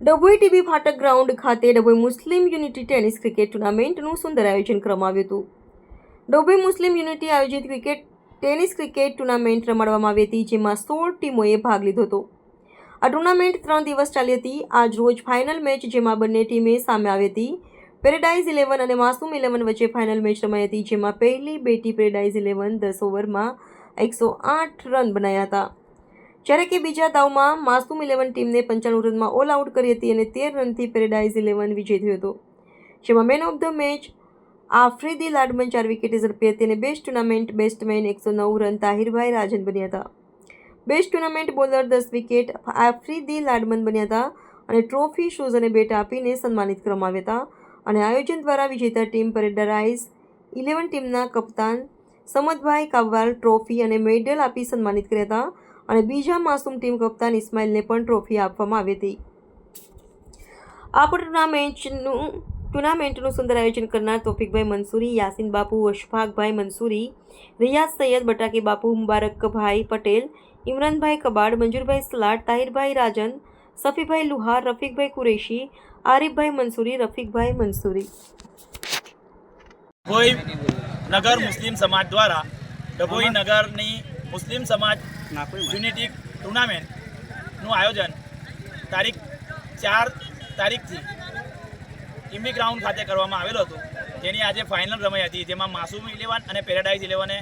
Dabhoi TB ફાટક ground ખાતે Dabhoi Muslim unity tennis cricket ટુર્નામેન્ટનું સુંદર આયોજન કરવામાં આવ્યું હતું. ડભોઈ મુસ્લિમ યુનિટી આયોજિત ક્રિકેટ, ટેનિસ ક્રિકેટ ટુર્નામેન્ટ રમાડવામાં આવી હતી, જેમાં સોળ ટીમોએ ભાગ લીધો હતો. આ ટુર્નામેન્ટ ત્રણ દિવસ ચાલી હતી. આજ રોજ ફાઇનલ મેચ, જેમાં બંને ટીમે સામે આવી હતી. પેરેડાઇઝ ઇલેવન અને માસૂમ ઇલેવન વચ્ચે ફાઇનલ મેચ રમાઈ હતી, જેમાં પહેલી બેટી પેરેડાઇઝ ઇલેવન દસ ઓવરમાં એકસો આઠ રન બનાવ્યા હતા. જ્યારે કે બીજા દાવમાં માસુમ ઇલેવન ટીમને પંચાણું રનમાં ઓલ આઉટ કરી હતી અને તેર રનથી પેરેડાઇઝ ઇલેવન વિજય થયો હતો. જેમાં man of the match Afridi Ladman ચાર વિકેટે ઝડપી હતી અને બેસ્ટ ટુર્નામેન્ટ બેસ્ટમેન એકસો નવ રન તાહિરભાઈ રાજન બન્યા હતા. બેસ્ટ ટુર્નામેન્ટ બોલર દસ વિકેટ આફ્રિદી લાડમન બન્યા હતા અને ટ્રોફી શૂઝ અને બેટ આપીને સન્માનિત કરવામાં આવ્યા હતા. અને આયોજન દ્વારા વિજેતા ટીમ પેરેડાઇઝ ઇલેવન ટીમના કપ્તાન સમદભાઈ કાવવાલ ટ્રોફી અને મેડલ આપી સન્માનિત કર્યા હતા. અને બીજા માસૂમ ટીમ કપ્તાન ઇસ્માઇલને પણ ટ્રોફી આપવામાં આવી હતી. આ ટુર્નામેન્ટનું ટુર્નામેન્ટનું સુંદર આયોજન કરનાર તોફિકભાઈ મંસૂરી, યાસીન બાપુ, અશફાકભાઈ મંસૂરી, રિયાઝ સૈયદ બટાકી બાપુ, મુબારકભાઈ પટેલ, ઇમરાનભાઈ કબાડ, મંજુરભાઈ સલાટ તાહિરભાઈ રાજન, સફીભાઈ લુહાર, રફીકભાઈ કુરેશી, આરિફભાઈ મંસૂરી, રફીકભાઈ મંસૂરી. નગર મુસ્લિમ સમાજ દ્વારા, ડભોઈ નગરની મુસ્લિમ સમાજ યુનિટી ટુર્નામેન્ટનું આયોજન તારીખ ચાર તારીખથી ઇમ્બી ગ્રાઉન્ડ ખાતે કરવામાં આવેલું હતું. જેની આજે ફાઇનલ રમાઈ હતી, જેમાં માસુમ ઇલેવન અને પેરાડાઇઝ ઇલેવને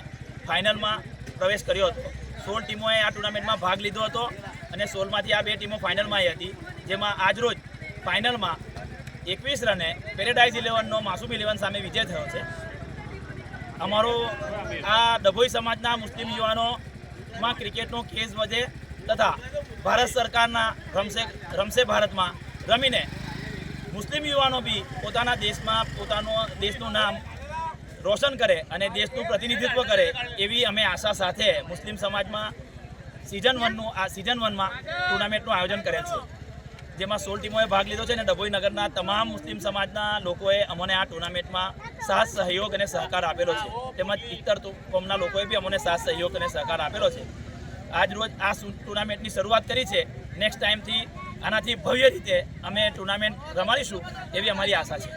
ફાઇનલમાં પ્રવેશ કર્યો હતો. સોળ ટીમોએ આ ટુર્નામેન્ટમાં ભાગ લીધો હતો અને સોળમાંથી આ બે ટીમો ફાઇનલમાં આવી હતી, જેમાં આજરોજ ફાઇનલમાં એકવીસ રને પેરેડાઇઝ ઇલેવનનો માસુમ ઇલેવન સામે વિજય થયો છે. અમારો આ ડભોઈ સમાજના મુસ્લિમ યુવાનોમાં ક્રિકેટનો કેસ વધે તથા ભારત સરકારના રમશે રમશે ભારતમાં રમીને મુસ્લિમ યુવાનો બી પોતાના દેશમાં પોતાનો દેશનું નામ રોશન કરે અને દેશનું પ્રતિનિધિત્વ કરે એવી અમે આશા સાથે મુસ્લિમ સમાજમાં સિઝન વનનું આ સિઝન વનમાં ટુર્નામેન્ટનું આયોજન કરેલ છે. જેમાં સોળ ટીમોએ ભાગ લીધો છે અને ડભોઈ નગરના તમામ મુસ્લિમ સમાજના લોકોએ અમને આ ટુર્નામેન્ટમાં સાથ, સહયોગ અને સહકાર આપેલો છે. તેમજ ઇતર કોમના લોકોએ બી અમને સાથ, સહયોગ અને સહકાર આપેલો છે. આજ રોજ આ ટુર્નામેન્ટની શરૂઆત કરી છે. નેક્સ્ટ ટાઈમથી આનાથી ભવ્ય રીતે અમે ટુર્નામેન્ટ રમાડીશું એવી અમારી આશા છે.